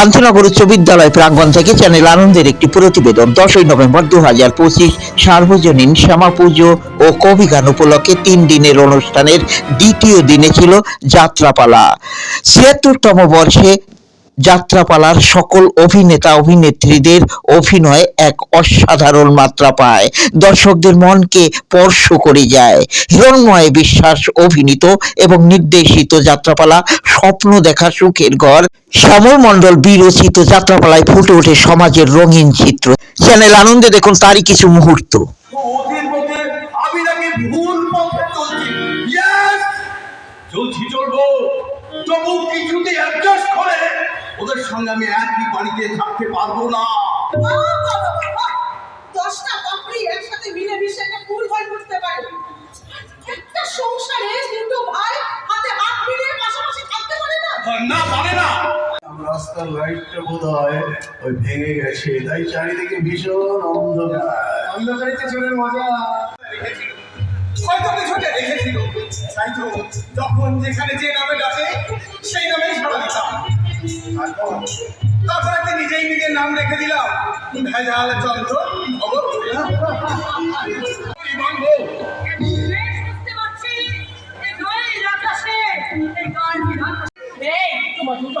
শান্তিনগর উচ্চ বিদ্যালয় প্রাঙ্গণ থেকে চ্যানেল আনন্দের একটি প্রতিবেদন, দশই নভেম্বর দু হাজার পঁচিশ, সার্বজনীন শ্যামা পুজো ও কবিগান উপলক্ষে তিন দিনের অনুষ্ঠানের দ্বিতীয় দিনে ছিল যাত্রাপালা। ছিয়াত্তরতম বর্ষে যাত্রাপালার সকল অভিনেতা অভিনেত্রীদের অভিনয় এক অসাধারণ মাত্রা পায়। দর্শকদের মনকে স্পর্শ করে যায়। হিরণময় বিশ্বাস অভিনীত এবং নির্দেশিত যাত্রাপালা স্বপ্ন দেখা সুখের ঘর। শ্যামল মণ্ডল বিরচিত যাত্রাপালায় ফুটে ওঠে সমাজের রঙিন চিত্র। চ্যানেল আনন্দে দেখুন তারই কিছু মুহূর্ত। চলছি। চলবো। তবু কিছুতে অ্যাডজাস্ট করে ওদের সঙ্গে আমি একই বাড়িতে থাকতে পারব না। দশটা পাপড়ি একসাথে মিলে মিশে একটা ফুল হয় করতে পারে। একটা সংসারে ভাই হাতে হাত মিলিয়ে পাশাপাশি থাকতে পারে না? না পারে না। রাস্তার লাইটটা বোধ হয় ওই ভেঙে গেছে তাই চারিদিকে ভীষণ অন্ধকার। অন্ধকারিতে চলে মজা। হয়তো কিছুতে রেখেছিল। তাই তো যখন যেখানে যে নামে ডাকে সেই নামেই সাড়া দিতাম। তারপর একটা নিজেই নিজের নাম রেখে দিলাম। ভেজাল চন্দ্র খবর? মানবো বেশ বুঝতে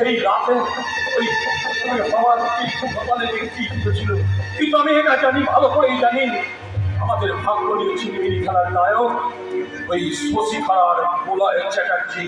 সেই রাতে ওই হওয়ার কপালে কি ছিল কিন্তু আমি এটা জানি, ভালো করেই জানি। আমাদের ভাগ্য নিয়ে ছিনিমিনি খেলার নায়ক, ওই শশী খাড়ার প্রলয় চ্যাটার্জি।